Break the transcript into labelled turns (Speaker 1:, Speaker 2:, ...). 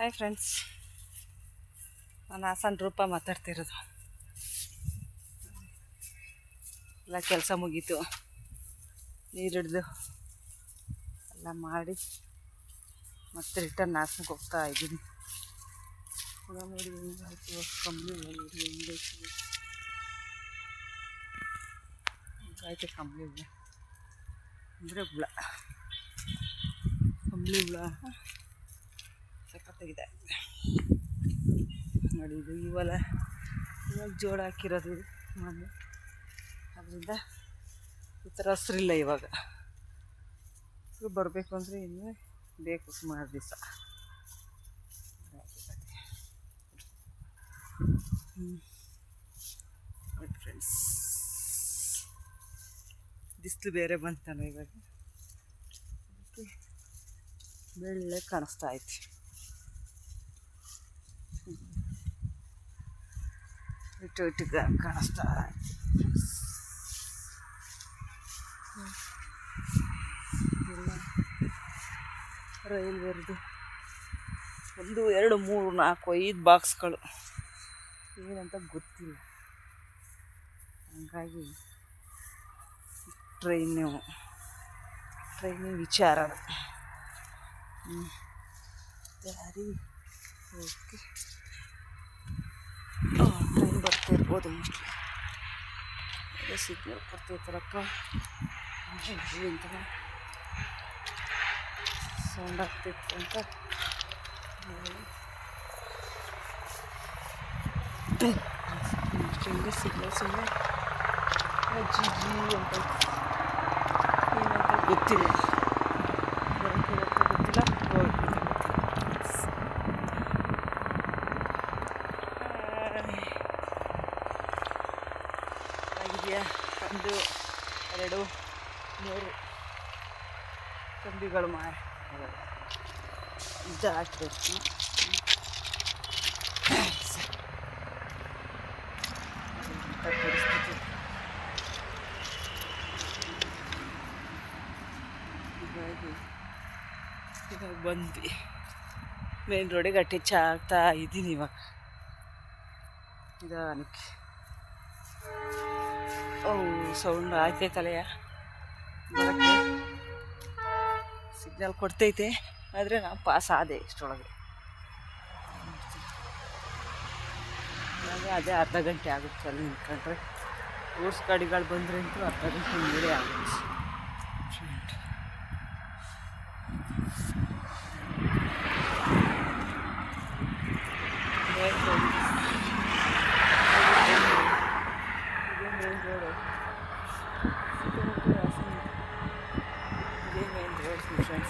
Speaker 1: Hi friends ನಾನು ಹಾಸನ್ ರೂಪ ಮಾತಾಡ್ತಿರೋದು. ಎಲ್ಲ ಕೆಲಸ ಮುಗೀತು. ನೀರು ಹಿಡ್ದು ಎಲ್ಲ ಮಾಡಿ ಮತ್ತೆ ರಿಟರ್ನ್ ಹಾಸನಕ್ಕೆ ಹೋಗ್ತಾ ಇದ್ದೀನಿ. ನೋಡಿ ಹೆಂಗಾಯ್ತು ಕಂಬ್ಳಿ ಹೆಂಗಾಯ್ತು ಹೆಂಗಾಯ್ತು ಹುಳ ಅಂದರೆ ಹುಳ. ಕಂಬ್ಳಿ ಹುಳ. ಸಖತ್ತಾಗಿದೆ ನೋಡಿ ಇದು ಇವೆಲ್ಲ ಇವಾಗ ಜೋಳ ಹಾಕಿರೋದು ಮಣ್ಣು ಅದರಿಂದ ಈ ಥರ ಹಸ್ರಿಲ್ಲ ಇವಾಗ. ಬರಬೇಕು ಅಂದರೆ ಇನ್ನೂ ಬೇಕು ಸುಮಾರು ದಿವಸ. ಫ್ರೆಂಡ್ಸ್ ಬಿಸಿಲು ಬೇರೆ ಬಂತಾನೆ ಇವಾಗ. ಬೆಳ್ಳೆ ಕಾಣಿಸ್ತಾ ಐತಿ. ಇಟ್ಟು ಇಟ್ಟು ಕಾಣಿಸ್ತಾ ರೈಲ್ವೆರ್ದು. ಒಂದು, ಎರಡು, ಮೂರು, ನಾಲ್ಕು, ಐದು ಬಾಕ್ಸ್ಗಳು. ಏನಂತ ಗೊತ್ತಿಲ್ಲ. ಹಾಗಾಗಿ ಟ್ರೈನು, ಟ್ರೈನಿನ ವಿಚಾರ ಹ್ಞೂ ಯಾರಿ ಓಕೆ. ಬರ್ತಾ ಇರ್ಬೋದು ಮೋಸ್ಟ್ಲಿ ಅದೇ ಸಿಗ್ನಲ್ ಕೊಡ್ತೈತರಪ್ಪ ಅಂತ ಸೌಂಡ್ ಆಗ್ತಿತ್ತು ಅಂತ ಹಿಂಗೆ ಸಿಗ್ನಲ್ ಸುಮ್ಮನೆ ಜಿ ಜಿ ಅಂತ ಏನಂತ ಗೊತ್ತಿಲ್ಲ ಬರೋಕ್ಕೆ ಗೊತ್ತಿಲ್ಲ ಹೋಗ್ಬಿಟ್ಟು ಆಗಿದೆಯಾ ಒಂದು ಎರಡು ಮೂರು ಕಂಬಿಗಳು ಮಾಡಿ ಇದು ಹಾಕ್ಬೇಕು. ಪರಿಸ್ಥಿತಿ ಬಂದ್ವಿ. ಮೇನ್ ರೋಡಿಗೆ ಟಚ್ ಆಗ್ತಾ ಇದ್ದೀನಿ ಇವಾಗ. ನಿಧಾನಕ್ಕೆ. ಓ, ಸೌಂಡ್ ಆಗ್ತೈತಲೆಯ ಬರೋಕ್ಕೆ ಸಿಗ್ನಲ್ ಕೊಡ್ತೈತೆ, ಆದರೆ ನಾನು ಪಾಸ್ ಆದೆ ಇಷ್ಟೊಳಗೆ. ಅದೇ ಅರ್ಧ ಗಂಟೆ ಆಗುತ್ತೆ ಅಲ್ಲಿ ನಿಂತ್ಕೊಂಡ್ರೆ. ಗೂಡ್ಸ್ ಗಾಡಿಗಳು ಬಂದರೆ ಅಂತೂ ಅರ್ಧ ಗಂಟೆ ಮೇಲೆ ಆಗುತ್ತೆ. Thank you. Görüşmek üzere.